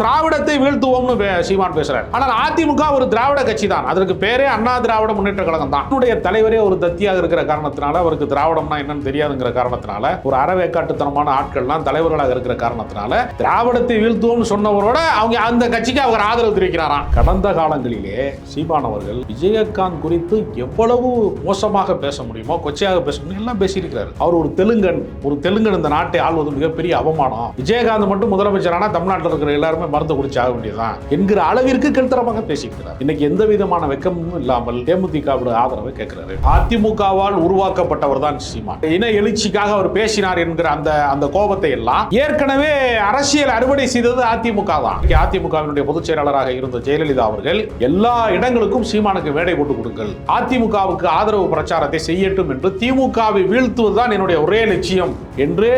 திராவிடத்தை வீழ்த்துவோம்னு பே- சீமான் பேசுறாரு. ஆனால் அதிமுக ஒரு திராவிட கட்சி தான் அதற்கு பேரே அண்ணா திராவிட முன்னேற்ற கழகம் தான். என்னுடைய தலைவரே ஒரு தத்தியாக இருக்கிற காரணத்தினால அவருக்கு திராவிடம்னா என்னன்னு தெரியாதுங்கிற காரணத்தினால ஒரு அறவேக்காட்டுத்தனமான ஆட்கள்லாம் தலைவர்களாக இருக்கிற காரணத்தினால திராவிடத்தை வீழ்த்துவோம்னு சொன்னவரோட அவங்க அந்த கட்சிக்கு அவர் ஆதரவு தெரிவிக்கிறாராம். கடந்த காலங்களிலே சீமான் அவர்கள் விஜயகாந்த் குறித்து எவ்வளவு மோசமாக பேச முடியுமோ கொச்சையாக பேச முடியும் எல்லாம் பேசியிருக்கிறார். அவர் ஒரு தெலுங்கன் ஒரு தெலுங்கன் இந்த நாட்டை ஆள்வது மிகப்பெரிய அவமானம். விஜயகாந்த் மட்டும் முதலமைச்சரானா தமிழ்நாட்டில் இருக்கிற எல்லாருமே மருந்து குடிச்சு ஆக வேண்டியதுதான் என்கிற அளவிற்கு கெழுத்தரமாக பேசியிருக்கிறார். இன்னைக்கு எந்த விதமான வெக்கமும் இல்லாமல் தேமுதிகவோட ஆதரவை கேட்கிறாரு. அதிமுகவால் உருவாக்கப்பட்டவர் தான் சீமான். இன எழுச்சிக்காக அவர் பேசினார் என்கிற அந்த அந்த கோபத்தை எல்லாம் ஏற்கனவே அரசியல் அறுவடை செய்தது அதிமுக தான். அதிமுகவினுடைய பொதுச் செயலாளராக இருந்த ஜெயலலிதா அவர்கள் எல்லா இடங்களுக்கும் சீமானுக்கு மேடை போட்டு கொடுங்கள். அதிமுகவுக்கு ஆதரவு பிரச்சாரத்தை செய்யட்டும் என்று திமுகவை வீழ்த்துவதுதான் என்னுடைய ஒரே லட்சியம் என்று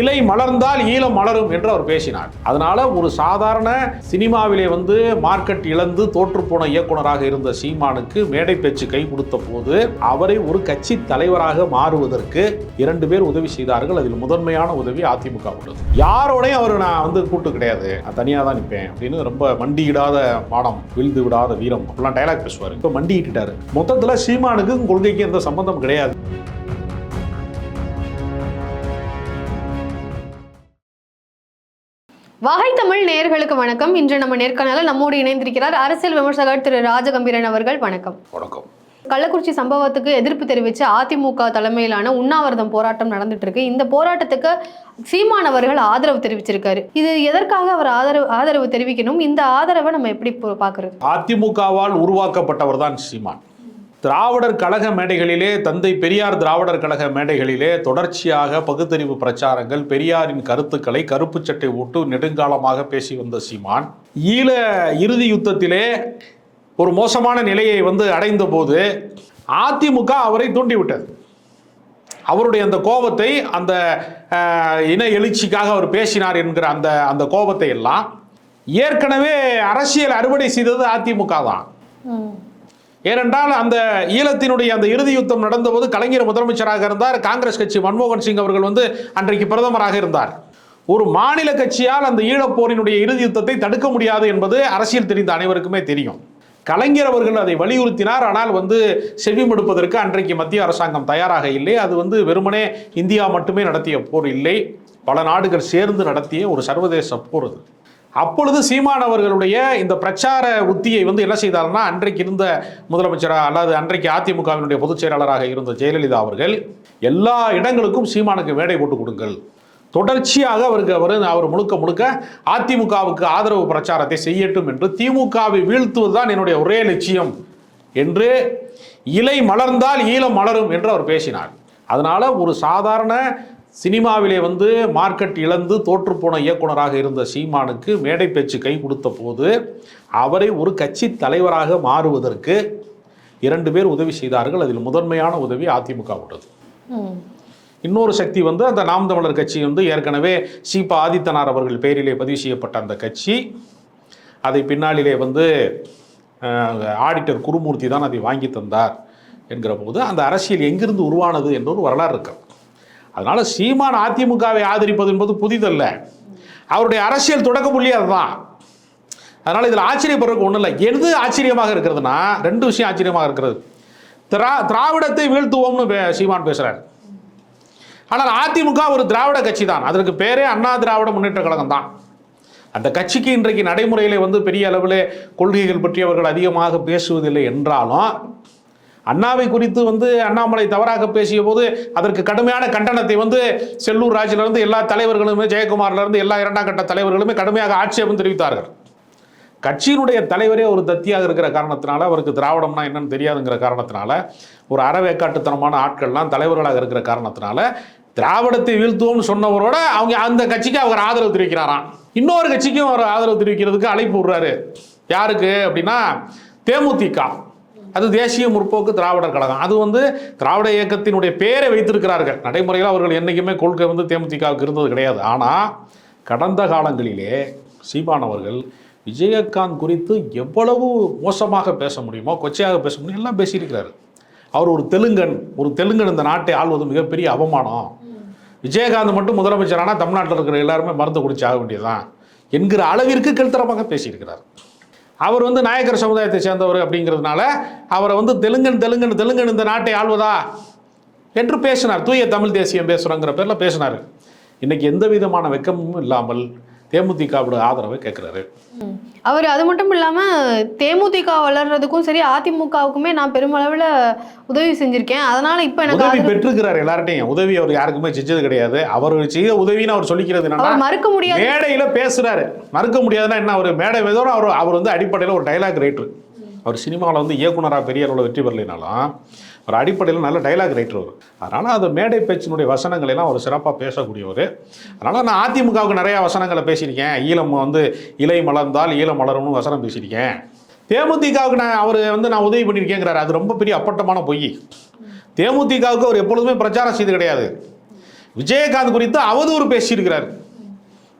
இலை மலர்ந்தால் ஈழம் மலரும் என்று அவர் பேசினார். அதனால ஒரு சாதாரண சினிமாவிலே வந்து மார்க்கெட் இழந்து தோற்றுப்போன இயக்குனராக இருந்த சீமானுக்கு மேடை பேச்சு கை கொடுத்த போது அவரை ஒரு கட்சி தலைவராக மாறுவதற்கு இரண்டு பேர் உதவி செய்தார்கள். அதில் முதன்மையான உதவி அதிமுக உள்ளது யாரோடையும் அவர் நான் வந்து கூட்டு கிடையாது. நான் தனியாக தான் நிற்பேன் அப்படின்னு ரொம்ப மண்டியிடாத பாடம் விழுந்து விடாத வீரம் அப்படிலாம் டைலாக் பேசுவார். இப்போ மண்டியிட்டாரு மொத்தத்தில் சீமானுக்கும் கொள்கைக்கு எந்த சம்பந்தம் கிடையாது. வகை தமிழ் நேயர்களுக்கு வணக்கம். இன்று நம்ம நேர்காணல நம்மோடு இணைந்திருக்கிறார் அரசியல் விமர்சகர் திரு ராஜகம்பீரன் அவர்கள். வணக்கம். வணக்கம். கள்ளக்குறிச்சி சம்பவத்துக்கு எதிர்ப்பு தெரிவித்து அதிமுக தலைமையிலான உண்ணாவிரதம் போராட்டம் நடந்துட்டு இருக்கு இந்த போராட்டத்துக்கு சீமான் அவர்கள் ஆதரவு தெரிவிச்சிருக்காரு. இது எதற்காக அவர் ஆதரவு ஆதரவு தெரிவிக்கணும்? இந்த ஆதரவை நம்ம எப்படி பாக்குறது அதிமுகவால் உருவாக்கப்பட்டவர் தான் சீமான். திராவிடர் கழக மேடைகளிலே தந்தை பெரியார் திராவிடர் கழக மேடைகளிலே தொடர்ச்சியாக பகுத்தறிவு பிரச்சாரங்கள் பெரியாரின் கருத்துக்களை கருப்பு சட்டை ஓட்டு நெடுங்காலமாக பேசி வந்த சீமான் ஈழ இறுதி யுத்தத்திலே ஒரு மோசமான நிலையை வந்து அடைந்த போது அதிமுக அவரை தூண்டிவிட்டது. அவருடைய அந்த கோபத்தை அந்த இன எழுச்சிக்காக அவர் பேசினார் என்கிற அந்த அந்த கோபத்தை எல்லாம் ஏற்கனவே அரசியல் அறுவடை செய்தது அதிமுக தான். ஏனென்றால் அந்த ஈழத்தினுடைய அந்த இறுதி யுத்தம் நடந்தபோது கலைஞர் முதலமைச்சராக இருந்தார். காங்கிரஸ் கட்சி மன்மோகன் சிங் அவர்கள் வந்து அன்றைக்கு பிரதமராக இருந்தார். ஒரு மாநில கட்சியால் அந்த ஈழப்போரினுடைய இறுதி யுத்தத்தை தடுக்க முடியாது என்பது அரசியல் தெரிந்த அனைவருக்குமே தெரியும். கலைஞர் அவர்கள் அதை வலியுறுத்தினார். ஆனால் வந்து செவிமடுப்பதற்கு அன்றைக்கு மத்திய அரசாங்கம் தயாராக இல்லை. அது வந்து வெறுமனே இந்தியா மட்டுமே நடத்திய போர் இல்லை. பல நாடுகள் சேர்ந்து நடத்திய ஒரு சர்வதேச போர் அது. அப்பொழுது சீமான் அவர்களுடைய இந்த பிரச்சார உத்தியை வந்து என்ன செய்தார்னா அன்றைக்கு இருந்த முதலமைச்சராக அல்லது அன்றைக்கு அதிமுகவினுடைய பொதுச் செயலாளராக இருந்த ஜெயலலிதா அவர்கள் எல்லா இடங்களுக்கும் சீமானுக்கு மேடை போட்டு கொடுங்கள். தொடர்ச்சியாக அவருக்கு அவர் அவர் முழுக்க முழுக்க அதிமுகவுக்கு ஆதரவு பிரச்சாரத்தை செய்யட்டும் என்று திமுகவை வீழ்த்துவது தான் என்னுடைய ஒரே லட்சியம் என்று இலை மலர்ந்தால் ஈழம் மலரும் என்று அவர் பேசினார். அதனால ஒரு சாதாரண சினிமாவிலே வந்து மார்க்கெட் இழந்து தோற்றுப்போன இயக்குனராக இருந்த சீமானுக்கு மேடை பேச்சு கை கொடுத்த போது அவரை ஒரு கட்சி தலைவராக மாறுவதற்கு இரண்டு பேர் உதவி செய்தார்கள். அதில் முதன்மையான உதவி அதிமுக உள்ளது இன்னொரு சக்தி வந்து அந்த நாம் தமிழர் கட்சி வந்து ஏற்கனவே சீபா ஆதித்தனார் அவர்கள் பெயரிலே பதிவு செய்யப்பட்ட அந்த கட்சி. அதை பின்னாளிலே வந்து ஆடிட்டர் குருமூர்த்தி தான் அதை வாங்கி தந்தார் என்கிற போது அந்த அரசியல் எங்கிருந்து உருவானது என்ற ஒரு வரலாறு இருக்கு. அதனால் சீமான் அதிமுகவை ஆதரிப்பது என்பது புதிதல்ல. அவருடைய அரசியல் தொடக்க புள்ளி அதுதான். அதனால் இதில் ஆச்சரியப்படுறதுக்கு ஒன்றும் இல்லை. எது ஆச்சரியமாக இருக்கிறதுனா ரெண்டு விஷயம் ஆச்சரியமாக இருக்கிறது. திரா திராவிடத்தை வீழ்த்துவோம்னு பே- சீமான் பேசுகிறார் ஆனால் அதிமுக ஒரு திராவிட கட்சி தான் அதற்கு பேரே அண்ணா திராவிட முன்னேற்ற கழகம் தான். அந்த கட்சிக்கு இன்றைக்கு நடைமுறையில் வந்து பெரிய அளவில் கொள்கைகள் பற்றி அவர்கள் அதிகமாக பேசுவதில்லை என்றாலும் அண்ணாவை குறித்து வந்து அண்ணாமலை தவறாக பேசிய போது அதற்கு கடுமையான கண்டனத்தை வந்து செல்லூர் ராஜிலிருந்து எல்லா தலைவர்களுமே ஜெயக்குமார்லேருந்து எல்லா இரண்டாம் கட்ட தலைவர்களுமே கடுமையாக ஆட்சேபம் தெரிவித்தார்கள். கட்சியினுடைய தலைவரே ஒரு தத்தியாக இருக்கிற காரணத்தினால அவருக்கு திராவிடம்னா என்னன்னு தெரியாதுங்கிற காரணத்தினால ஒரு அறவேக்காட்டுத்தனமான ஆட்கள்லாம் தலைவர்களாக இருக்கிற காரணத்தினால திராவிடத்தை வீழ்த்துவோம்னு சொன்னவரோட அவங்க அந்த கட்சிக்கு அவர் ஆதரவு தெரிவிக்கிறாராம். இன்னொரு கட்சிக்கும் அவர் ஆதரவு தெரிவிக்கிறதுக்கு அழைப்பு விடுறாரு. யாருக்கு அப்படின்னா தேமுதிக. அது தேசிய முற்போக்கு திராவிடர் கழகம். அது வந்து திராவிட இயக்கத்தினுடைய பேரை வைத்திருக்கிறார்கள். நடைமுறையில் அவர்கள் என்றைக்குமே கொள்கை வந்து தேமுதிகவுக்கு இருந்தது கிடையாது. ஆனால் கடந்த காலங்களிலே சீமான் அவர்கள் விஜயகாந்த் குறித்து எவ்வளவு மோசமாக பேச முடியுமோ கொச்சையாக பேச முடியும் எல்லாம் பேசியிருக்கிறாரு. அவர் ஒரு தெலுங்கன் ஒரு தெலுங்கன் இந்த நாட்டை ஆள்வது மிகப்பெரிய அவமானம். விஜயகாந்த் மட்டும் முதலமைச்சரானால் தமிழ்நாட்டில் இருக்கிற எல்லாருமே மருந்து குடிச்சு ஆக வேண்டியதுதான் என்கிற அளவிற்கு கெழுத்தரமாக பேசியிருக்கிறார். அவர் வந்து நாயக்கர் சமுதாயத்தை சேர்ந்தவர் அப்படிங்கிறதுனால அவரை வந்து தெலுங்கன் தெலுங்கன் தெலுங்கன் இந்த நாட்டை ஆள்வதா என்று பேசினார். தூய தமிழ் தேசியம் பேசுகிறோங்கிற பேரில் பேசினார். இன்றைக்கி எந்த விதமான வெக்கமும் இல்லாமல் தேமுதிகவோட ஆதரவை கேட்குறாரு அவர் அது மட்டும் இல்லாம தேமுதிக வளர்றதுக்கும் சரி அதிமுகவுக்குமே நான் பெருமளவுல உதவி செஞ்சிருக்கேன். அதனால இப்ப எனக்கு உதவி பெற்றிருக்கிறார் எல்லார்ட்டையும். உதவி அவர் யாருக்குமே செஞ்சது கிடையாது. அவர் செய்த உதவின்னு அவர் சொல்லிக்கிறது அவர் மறுக்க முடியாது. மேடையில பேசுறாரு. மறுக்க முடியாதுன்னா என்ன அவர் மேடை மீதோட அவர் அவர் வந்து அடிப்படையில் ஒரு டைலாக் ரைட்டர் அவர் சினிமாவில் வந்து இயக்குனராக பெரிய அளவில் வெற்றி பெறலைனாலும் ஒரு அடிப்படையில் நல்ல டைலாக் ரைட்டர் அவர். அதனால் அந்த மேடை பேச்சினுடைய வசனங்களை எல்லாம் அவர் சிறப்பாக பேசக்கூடியவர். அதனால் நான் அதிமுகவுக்கு நிறையா வசனங்களை பேசியிருக்கேன். ஈழம் வந்து இலை மலர்ந்தால் ஈழம் மலரும்னு வசனம் பேசியிருக்கேன். தேமுதிகவுக்கு நான் அவர் வந்து நான் உதவி பண்ணியிருக்கேங்கிறாரு. அது ரொம்ப பெரிய அப்பட்டமான பொய். தேமுதிகவுக்கு அவர் எப்பொழுதுமே பிரச்சாரம் செய்து கிடையாது. விஜயகாந்த் குறித்து அவதூறு பேசியிருக்கிறார்.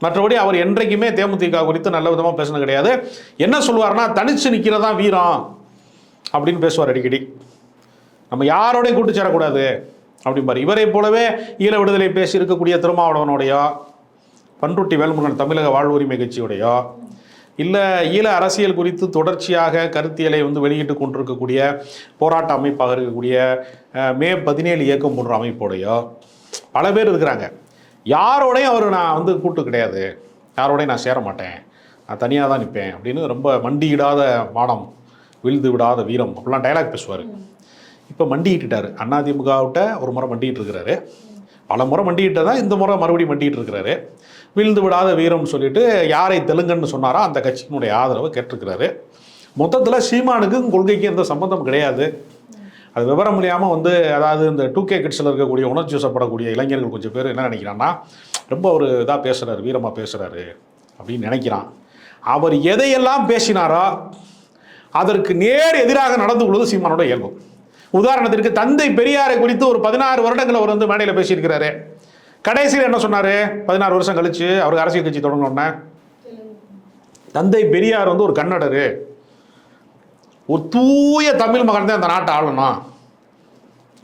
மற்றபடி அவர் என்றைக்குமே தேமுதிக குறித்து நல்ல விதமாக பேசினது கிடையாது. என்ன சொல்லுவார்னா தனிச்சு நிற்கிறதா வீரம் அப்படின்னு பேசுவார் அடிக்கடி. நம்ம யாரோடையும் கூட்டு சேரக்கூடாது. அப்படிம்பார் இவரை போலவே ஈழ விடுதலை பேசி இருக்கக்கூடிய திருமாவளவனுடையோ பன்ருட்டி வேல்முருகன் தமிழக வாழ்வுரிமை கட்சியுடையோ இல்லை ஈழ அரசியல் குறித்து தொடர்ச்சியாக கருத்தியலை வந்து வெளியிட்டு கொண்டிருக்கக்கூடிய போராட்ட அமைப்பாக இருக்கக்கூடிய மே பதினேழு இயக்கம் போன்ற அமைப்போடையோ பல பேர் இருக்கிறாங்க. யாரோடையும் அவர் நான் வந்து கூட்டு கிடையாது. யாரோடையும் நான் சேர மாட்டேன். நான் தனியாக தான் நிற்பேன் அப்படின்னு ரொம்ப மண்டியிடாத மானம் விழுந்து விடாத வீரம் அப்படிலாம் டைலாக் பேசுவார். இப்போ மண்டிக்கிட்டாரு அதிமுகவிட்ட ஒரு முறை மண்டிகிட்டு இருக்கிறாரு பல முறை மண்டிகிட்டதா இந்த முறை மறுபடியும் மண்டிகிட்டு இருக்கிறாரு விழுந்து விடாத வீரம்னு சொல்லிட்டு யாரை தெலுங்குன்னு சொன்னாரோ அந்த கட்சியினுடைய ஆதரவை கேட்டிருக்கிறாரு. மொத்தத்தில் சீமானுக்கும் கொள்கைக்கு எந்த சம்பந்தம் கிடையாது. அது விவரம் முடியாமல் வந்து அதாவது இந்த டூ கே கிட்ஸில் இருக்கக்கூடிய உணர்ச்சி வசப்படக்கூடிய இளைஞர்கள் கொஞ்சம் பேர் என்ன நினைக்கிறான்னா ரொம்ப ஒரு இதாக பேசுகிறாரு வீரமாக பேசுகிறாரு அப்படின்னு நினைக்கிறான். அவர் எதையெல்லாம் பேசினாரோ அதற்கு நேர் எதிராக நடந்து கொள்வது சீமானோட இயல்பு. உதாரணத்திற்கு தந்தை பெரியாரை குறித்து ஒரு பதினாறு வருடங்கள் அவர் வந்து மேடையில் பேசியிருக்கிறாரு. கடைசியில் என்ன சொன்னார்? பதினாறு வருஷம் கழிச்சு அவருக்கு அரசியல் கட்சி தொடங்கணுன்னே தந்தை பெரியார் வந்து ஒரு கன்னடர். ஒரு தூய தமிழ் மகன் தான் இந்த நாட்டை ஆளணும்.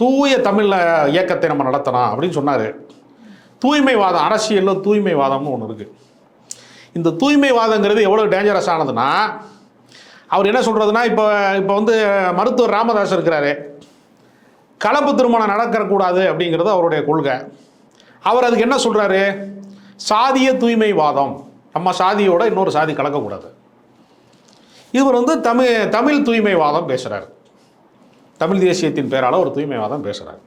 தூய தமிழ் இயக்கத்தை நம்ம நடத்தணும் அப்படின்னு சொன்னார். தூய்மைவாதம் அரசியலில் தூய்மைவாதம்னு ஒன்று இருக்குது இந்த தூய்மைவாதங்கிறது எவ்வளோ டேஞ்சரஸ் ஆனதுன்னா அவர் என்ன சொல்கிறதுனா இப்போ இப்போ வந்து மருத்துவர் ராமதாஸ் இருக்கிறாரு. கலப்பு திருமணம் நடக்கக்கூடாது அப்படிங்கிறது அவருடைய கொள்கை. அவர் அதுக்கு என்ன சொல்கிறாரு சாதிய தூய்மைவாதம். நம்ம சாதியோட இன்னொரு சாதி கலக்கக்கூடாது. இவர் வந்து தமிழ் தமிழ் தூய்மைவாதம் பேசுகிறார் தமிழ் தேசியத்தின் பேரால் ஒரு தூய்மைவாதம் பேசுகிறார்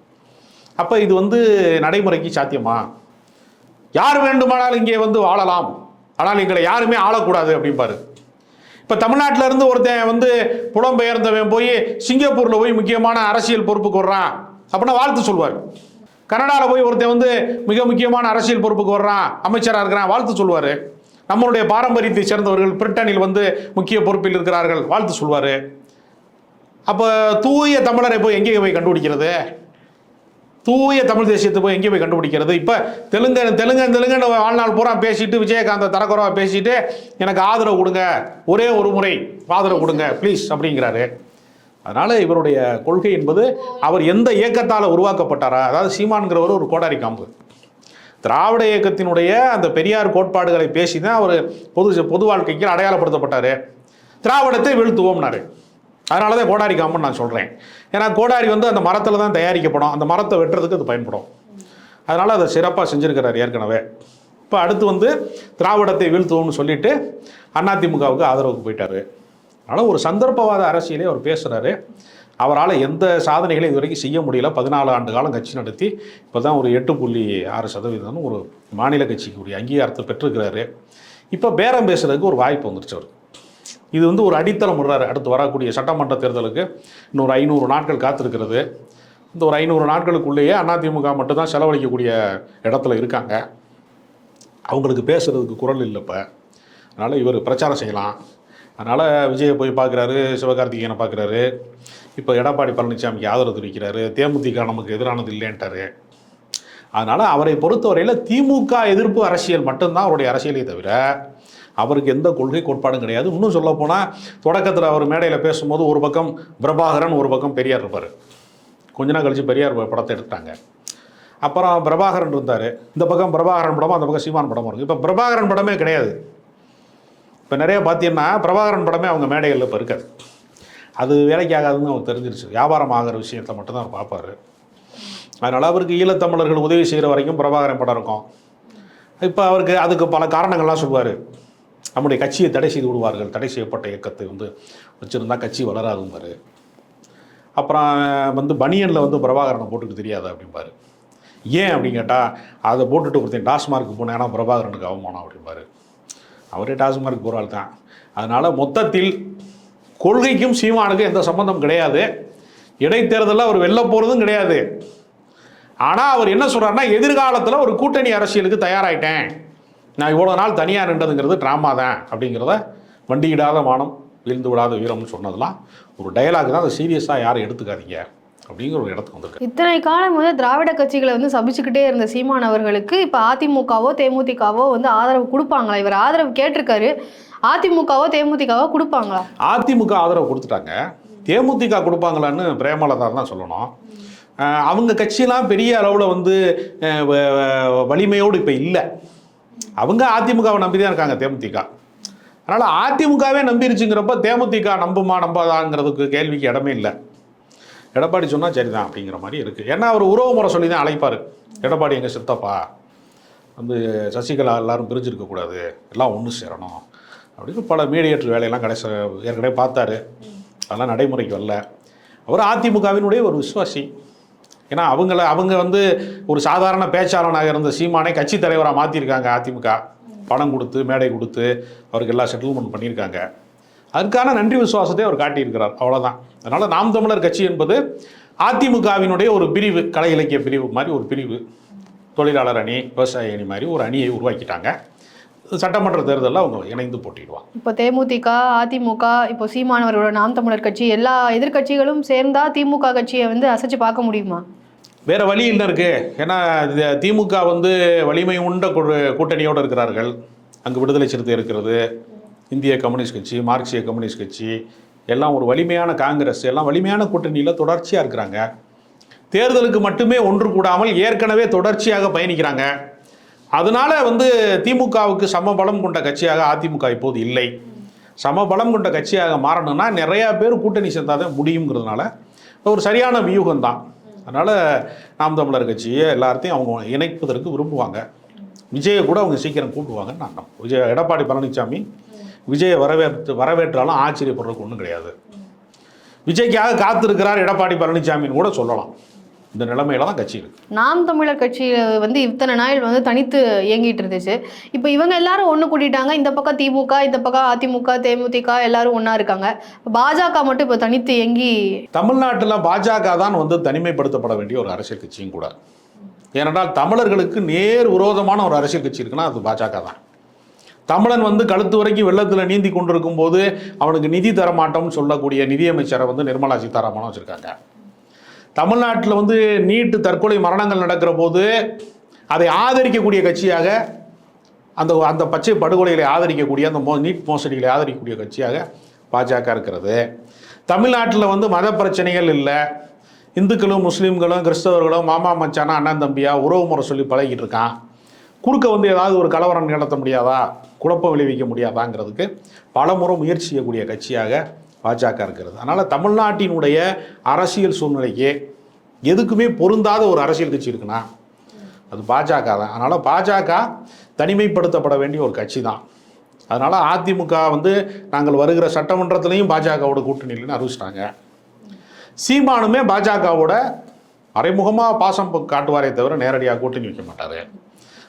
அப்போ இது வந்து நடைமுறைக்கு சாத்தியமா? யார் வேண்டுமானால் இங்கே வந்து வாழலாம். ஆனால் எங்களை யாருமே ஆளக்கூடாது அப்படிம்பாரு. இப்போ தமிழ்நாட்டிலேருந்து ஒருத்தன் வந்து புலம்பெயர்ந்தவன் போய் சிங்கப்பூரில் போய் முக்கியமான அரசியல் பொறுப்புக்கு வர்றான். அப்படின்னா வாழ்த்து சொல்வார். கனடாவில் போய் ஒருத்தன் வந்து மிக முக்கியமான அரசியல் பொறுப்புக்கு வர்றான். அமைச்சராக இருக்கிறான். வாழ்த்து சொல்வார். நம்மளுடைய பாரம்பரியத்தை சேர்ந்தவர்கள் பிரிட்டனில் வந்து முக்கிய பொறுப்பில் இருக்கிறார்கள். வாழ்த்து சொல்வார். அப்போ தூய தமிழரை போய் எங்கே போய் கண்டுபிடிக்கிறது? தூய தமிழ் தேசியத்தை போய் எங்கே போய் கண்டுபிடிக்கிறது. இப்போ தெலுங்கு தெலுங்கன் தெலுங்கன் வாழ்நாள் பூரா பேசிட்டு விஜயகாந்த தரக்குறவா பேசிட்டு எனக்கு ஆதரவு கொடுங்க. ஒரே ஒரு முறை ஆதரவு கொடுங்க ப்ளீஸ் அப்படிங்கிறாரு. அதனால் இவருடைய கொள்கை என்பது அவர் எந்த இயக்கத்தால் உருவாக்கப்பட்டாரா? அதாவது சீமான்கிறவர் ஒரு கோடாரி காம்பு. திராவிட இயக்கத்தினுடைய அந்த பெரியார் கோட்பாடுகளை பேசி தான் அவர் பொது பொது வாழ்க்கைக்கு அடையாளப்படுத்தப்பட்டார். திராவிடத்தை வீழ்த்துவோம்னாரு. அதனால தான் கோடாரி காம்புன்னு நான் சொல்கிறேன் ஏன்னா கோடாரி வந்து அந்த மரத்தில் தான் தயாரிக்கப்படும். அந்த மரத்தை வெட்டுறதுக்கு அது பயன்படும். அதனால் அதை சிறப்பாக செஞ்சுருக்கிறார் ஏற்கனவே. இப்போ அடுத்து வந்து திராவிடத்தை வீழ்த்துவோம்னு சொல்லிட்டு அதிமுகவுக்கு ஆதரவுக்கு போயிட்டார். அதனால் ஒரு சந்தர்ப்பவாத அரசியலே அவர் பேசுகிறாரு அவரால் எந்த சாதனைகளையும் இது வரைக்கும் செய்ய முடியல. பதினாலு ஆண்டு காலம் கட்சி நடத்தி இப்போ தான் ஒரு எட்டு புள்ளி ஆறு சதவீதம் ஒரு மாநில கட்சிக்குரிய அங்கீகாரத்தை பெற்றிருக்கிறாரு. இப்போ பேரம் பேசுகிறதுக்கு ஒரு வாய்ப்பு வந்துருச்சு அவர் இது வந்து ஒரு அடித்தளம் விடுறாரு. அடுத்து வரக்கூடிய சட்டமன்ற தேர்தலுக்கு இன்னொரு ஐநூறு நாட்கள் காத்திருக்கிறது. இந்த ஒரு ஐநூறு நாட்களுக்குள்ளேயே அதிமுக மட்டும்தான் செலவழிக்கக்கூடிய இடத்துல இருக்காங்க. அவங்களுக்கு பேசுகிறதுக்கு குரல் இல்லை இப்போ. அதனால் இவர் பிரச்சாரம் செய்யலாம். அதனால் விஜயை போய் பார்க்குறாரு சிவகார்த்திகேயனை பார்க்குறாரு இப்போ எடப்பாடி பழனிசாமிக்கு ஆதரவு தெரிவிக்கிறாரு. தேமுதிக நமக்கு எதிரானது இல்லைன்ட்டாரு. அதனால் அவரை பொறுத்தவரையில் திமுக எதிர்ப்பு அரசியல் மட்டும்தான் அவருடைய அரசியலே தவிர அவருக்கு எந்த கொள்கை கோட்பாடும் கிடையாது. இன்னும் சொல்லப்போனால் தொடக்கத்தில் அவர் மேடையில் பேசும்போது ஒரு பக்கம் பிரபாகரன் ஒரு பக்கம் பெரியார் இருப்பார். கொஞ்ச நாள் கழிச்சு பெரியார் படத்தை எடுத்தாங்க அப்புறம் பிரபாகரன் இருந்தார். இந்த பக்கம் பிரபாகரன் படமும் அந்த பக்கம் சீமான் படம் இருக்குது இப்போ பிரபாகரன் படமே கிடையாது. இப்போ நிறைய பார்த்தீங்கன்னா பிரபாகரன் படமே அவங்க மேடைகளில் இப்போ இருக்காது. அது வேலைக்கு ஆகாதுன்னு அவர் தெரிஞ்சிருச்சு. வியாபாரம் ஆகிற விஷயத்தை மட்டும்தான் அவர் பார்ப்பாரு. அதனால் அவருக்கு ஈழத்தமிழர்கள் உதவி செய்கிற வரைக்கும் பிரபாகரன் படம் இருக்கும். இப்போ அவருக்கு அதுக்கு பல காரணங்கள்லாம் சொல்லுவார். நம்முடைய கட்சியை தடை செய்து விடுவார்கள். தடை செய்யப்பட்ட இயக்கத்தை வந்து வச்சுருந்தா கட்சி வளராதும்பார் அப்புறம் வந்து பனியனில் வந்து பிரபாகரனை போட்டுட்டு தெரியாது அப்படிம்பாரு. ஏன் அப்படின்னு கேட்டால் அதை போட்டுட்டு ஒருத்தன் டாஸ்மார்க் ஏன்னா பிரபாகரனுக்கு அவமானம் அப்படிம்பாரு. அவரே டாஸ்மார்க் போகிற ஆள் தான். அதனால் மொத்தத்தில் கொள்கைக்கும் சீமானுக்கும் எந்த சம்மந்தம் கிடையாது. இடைத்தேர்தலில் அவர் வெளில போகிறதும் கிடையாது. ஆனால் அவர் என்ன சொல்கிறாருன்னா எதிர்காலத்தில் ஒரு கூட்டணி அரசியலுக்கு தயாராகிட்டேன் நான் இவ்வளோ நாள் தனியாக நின்றதுங்கிறது ட்ராமா தான் அப்படிங்கிறத வண்டியிடாத மானம் வீழ்ந்து விடாத வீரம்னு சொன்னதெல்லாம் ஒரு டயலாக் தான். அதை சீரியஸாக யாரும் எடுத்துக்காதீங்க அப்படிங்கிற ஒரு இடத்துக்கு வந்திருக்கு. இத்தனை காலம் வந்து திராவிட கட்சிகளை வந்து சபிச்சுக்கிட்டே இருந்த சீமான் அவர்களுக்கு இப்போ அதிமுகவோ தேமுதிகவோ வந்து ஆதரவு கொடுப்பாங்களா? இவர் ஆதரவு கேட்டிருக்காரு. அதிமுகவோ தேமுதிகவோ கொடுப்பாங்களா? அதிமுக ஆதரவு கொடுத்துட்டாங்க. தேமுதிக கொடுப்பாங்களான்னு பிரேமலதா தான் சொல்லணும். அவங்க கட்சியெல்லாம் பெரிய அளவில் வந்து வலிமையோடு இப்போ இல்லை. அவங்க அதிமுகவை நம்பி தான் இருக்காங்க தேமுதிக. அதனால் அதிமுகவே நம்பிருச்சுங்கிறப்ப தேமுதிக நம்புமா நம்பாதாங்கிறதுக்கு கேள்விக்கு இடமே இல்லை. எடப்பாடி சொன்னால் சரிதான் அப்படிங்கிற மாதிரி இருக்குது ஏன்னா அவர் உறவு முறை சொல்லி தான் அழைப்பார். எடப்பாடி எங்கள் சித்தப்பா? வந்து சசிகலா எல்லாரும் பிரிஞ்சிருக்கக்கூடாது எல்லாம் ஒன்று சேரணும். அப்படின்னு பல மீடியேட்டர் வேலையெல்லாம் கடைசி ஏற்கனவே பார்த்தாரு. அதெல்லாம் நடைமுறைக்கு வரல. அவர் அதிமுகவினுடைய ஒரு விசுவாசி. ஏன்னா அவங்கள அவங்க வந்து ஒரு சாதாரண பேச்சாளனாக இருந்த சீமானை கட்சி தலைவராக மாற்றிருக்காங்க அதிமுக. பணம் கொடுத்து மேடை கொடுத்து அவருக்கு எல்லா செட்டில்மெண்ட் பண்ணியிருக்காங்க அதுக்கான நன்றி விசுவாசத்தை அவர் காட்டியிருக்கிறார். அவ்வளோதான் அதனால் நாம் தமிழர் கட்சி என்பது அதிமுகவினுடைய ஒரு பிரிவு கலை இலக்கிய பிரிவு மாதிரி ஒரு பிரிவு. தொழிலாளர் அணி விவசாய அணி மாதிரி ஒரு அணியை உருவாக்கிட்டாங்க. சட்டமன்ற தேர்தலில் அவங்க இணைந்து போட்டிடுவாங்க. இப்போ தேமுதிக அதிமுக இப்போ சீமானவர்களோட நாம் தமிழர் கட்சி எல்லா எதிர்க்கட்சிகளும் சேர்ந்தா திமுக கட்சியை வந்து அசைச்சு பார்க்க முடியுமா? வேற வழி இல்லை இருக்கு? ஏன்னா திமுக வந்து வலிமை உண்ட கூட்டணியோடு இருக்கிறார்கள். அங்கு விடுதலை சிறுத்தை இருக்கிறது. இந்திய கம்யூனிஸ்ட் கட்சி மார்க்சிய கம்யூனிஸ்ட் கட்சி எல்லாம் ஒரு வலிமையான காங்கிரஸ் எல்லாம் வலிமையான கூட்டணியில் தொடர்ச்சியாக இருக்கிறாங்க. தேர்தலுக்கு மட்டுமே ஒன்று கூடாமல் ஏற்கனவே தொடர்ச்சியாக பயணிக்கிறாங்க. அதனால வந்து திமுகவுக்கு சம பலம் கொண்ட கட்சியாக அதிமுக இப்போது இல்லை. சம பலம் கொண்ட கட்சியாக மாறணும்னா நிறையா பேர் கூட்டணி சேர்ந்தாதான் முடியுங்கிறதுனால ஒரு சரியான வியூகம் தான் அதனால் நாம் தமிழர் கட்சியை எல்லாத்தையும் அவங்க இணைப்பதற்கு விரும்புவாங்க. விஜயை கூட அவங்க சீக்கிரம் கூப்பிடுவாங்கன்னு நான் விஜய் எடப்பாடி பழனிசாமி விஜயை வரவேற்று வரவேற்றாலும் ஆச்சரியப்படுறதுக்கு ஒன்றும் கிடையாது. விஜய்க்காக காத்திருக்கிறார் எடப்பாடி பழனிசாமின்னு கூட சொல்லலாம். இந்த நிலைமையில தான் கட்சி இருக்கு. நாம் தமிழர் கட்சி வந்து இத்தனை நாள் வந்து தனித்து இயங்கிட்டு இருந்துச்சு. இப்போ இவங்க எல்லாரும் ஒன்று கூட்டிட்டாங்க இந்த பக்கம் திமுக இந்த பக்கம் அதிமுக தேமுதிக எல்லாரும் ஒன்றா இருக்காங்க. பாஜக மட்டும் இப்போ தனித்து இயங்கி தமிழ்நாட்டில் பாஜக தான் வந்து தனிமைப்படுத்தப்பட வேண்டிய ஒரு அரசியல் கட்சியும் கூட. ஏனென்றால் தமிழர்களுக்கு நேர் விரோதமான ஒரு அரசியல் கட்சி இருக்குன்னா அது பாஜக தான். தமிழன் வந்து கழுத்து வரைக்கும் வெள்ளத்தில் நீந்தி கொண்டிருக்கும் போது அவனுக்கு நிதி தர மாட்டோம்னு சொல்லக்கூடிய நிதியமைச்சரை வந்து நிர்மலா சீதாராமன் வச்சுருக்காங்க. தமிழ்நாட்டில் வந்து நீட்டு தற்கொலை மரணங்கள் நடக்கிற போது அதை ஆதரிக்கக்கூடிய கட்சியாக அந்த அந்த பச்சை படுகொலைகளை ஆதரிக்கக்கூடிய அந்த மோ நீட் மோசடிகளை ஆதரிக்கக்கூடிய கட்சியாக பாஜக இருக்கிறது. தமிழ்நாட்டில் வந்து மத பிரச்சனைகள் இல்லை. இந்துக்களும் முஸ்லீம்களும் கிறிஸ்தவர்களும் மாமா மச்சானா அண்ணன் தம்பியா உறவு முறை சொல்லி பழகிட்டு இருக்கான். குறுக்க வந்து ஏதாவது ஒரு கலவரம் நடத்த முடியாதா? குழப்பம் விளைவிக்க முடியாதாங்கிறதுக்கு பலமுறை முயற்சி செய்யக்கூடிய கட்சியாக பாஜக இருக்கிறது. அதனால் தமிழ்நாட்டினுடைய அரசியல் சூழ்நிலைக்கு எதுக்குமே பொருந்தாத ஒரு அரசியல் கட்சி இருக்குன்னா அது பாஜக தான். அதனால் பாஜக தனிமைப்படுத்தப்பட வேண்டிய ஒரு கட்சி தான். அதனால் அதிமுக வந்து நாங்கள் வருகிற சட்டமன்றத்திலையும் பாஜகவோட கூட்டணியில்னு அறிவிச்சிட்டாங்க. சீமானுமே பாஜகவோட மறைமுகமாக பாசம் காட்டுவாரே தவிர நேரடியாக கூட்டணி வைக்க மாட்டார்.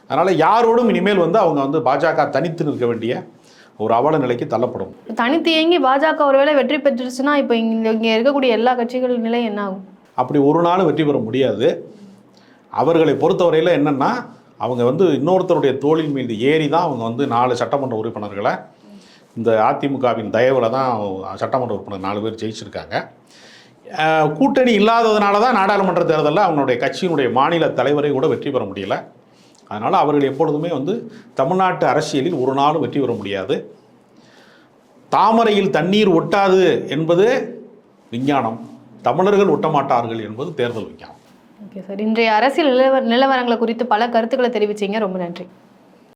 அதனால் யாரோடும் இனிமேல் வந்து அவங்க வந்து பாஜக தனித்து நிற்க வேண்டிய ஒரு அவல நிலைக்கு தள்ளப்படும். தனித்து இயங்கி பாஜக ஒருவேளை வெற்றி பெற்றுச்சுன்னா இப்போ இங்கே இங்கே இருக்கக்கூடிய எல்லா கட்சிகள் நிலை என்ன ஆகும்? அப்படி ஒரு நாள் வெற்றி பெற முடியாது. அவர்களை பொறுத்தவரையில் என்னென்னா அவங்க வந்து இன்னொருத்தருடைய தோளின் மீது ஏறி தான் அவங்க வந்து நாலு சட்டமன்ற உறுப்பினர்களை இந்த அதிமுகவின் தயவில் தான் சட்டமன்ற உறுப்பினர் நாலு பேர் ஜெயிச்சிருக்காங்க. கூட்டணி இல்லாததுனால தான் நாடாளுமன்ற தேர்தலில் அவங்களுடைய கட்சியினுடைய மாநில தலைவரை கூட வெற்றி பெற முடியல. அதனால் அவர்கள் எப்பொழுதுமே வந்து தமிழ்நாட்டு அரசியலில் ஒரு நாளும் வெற்றி பெற முடியாது. தாமரையில் தண்ணீர் ஒட்டாது என்பது விஞ்ஞானம். தமிழர்கள் ஒட்டமாட்டார்கள் என்பது தேர்தல் விஞ்ஞானம். ஓகே சார் இன்றைய அரசியல் நிலவரங்களை குறித்து பல கருத்துக்களை தெரிவிச்சீங்க. ரொம்ப நன்றி.